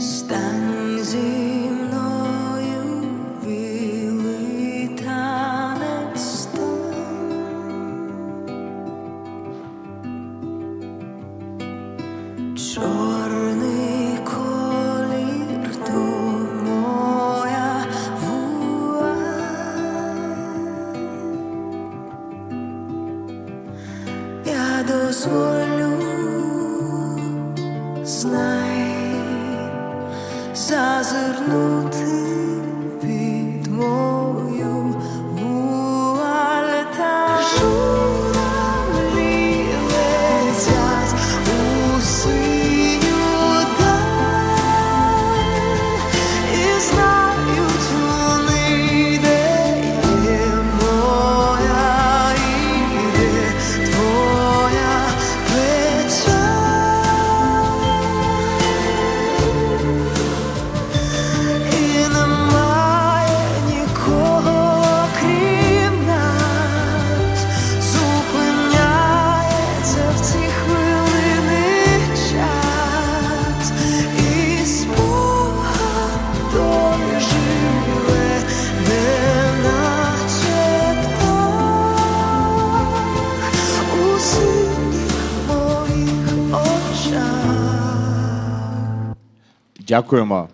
Стань зі мною білий танець стан. Дозволю знати зазирнути. Дякуємо.